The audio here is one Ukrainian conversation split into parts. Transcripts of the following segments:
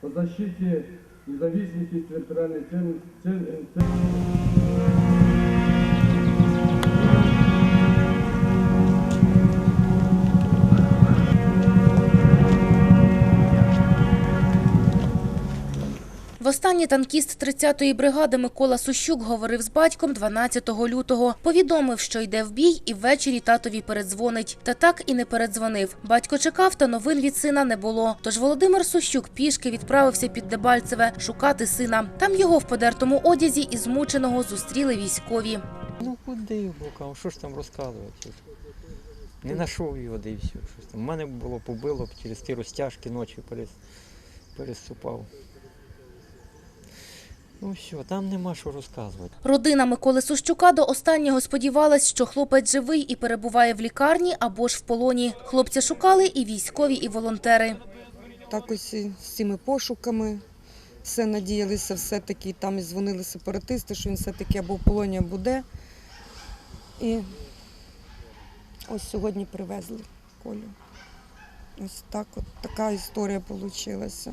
по защите независимости территориальной цел- Востаннє танкіст 30-ї бригади Микола Сущук говорив з батьком 12 лютого. Повідомив, що йде в бій і ввечері татові передзвонить. Та так і не передзвонив. Батько чекав, та новин від сина не було. Тож Володимир Сущук пішки відправився під Дебальцеве шукати сина. Там його в подертому одязі і змученого зустріли військові. Ну куди бокам? Що ж там розказувати? Не знайшов його, де. Щось там. У мене було побило через ті розтяжки ночі перес... переступав. Ну все, там нема що розказувати. Родина Миколи Сущука до останнього сподівалась, що хлопець живий і перебуває в лікарні або ж в полоні. Хлопця шукали і військові, і волонтери. Так ось з цими пошуками все надіялися, все-таки там і дзвонили сепаратисти, що він все-таки або в полоні, або де. І ось сьогодні привезли Колю. Ось так от така історія вийшла.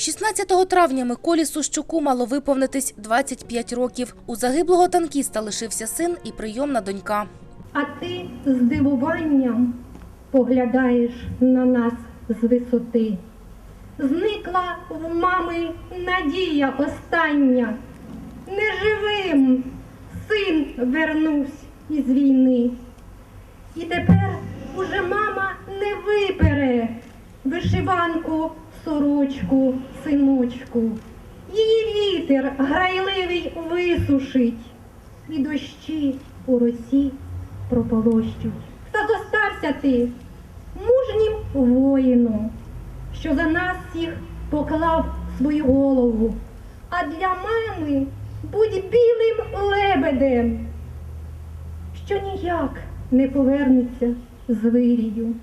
16 травня Миколі Сущуку мало виповнитись 25 років. У загиблого танкіста лишився син і прийомна донька. А ти з дивуванням поглядаєш на нас з висоти. Зникла в мами надія остання. Неживим син вернувся із війни. І тепер уже мама не випере вишиванку, сорочку, синочку. Її вітер грайливий висушить, і дощі у росі прополощуть. Та зостався ти мужнім воїном, що за нас всіх поклав свою голову. А для мами будь білим лебедем, що ніяк не повернеться з вирію.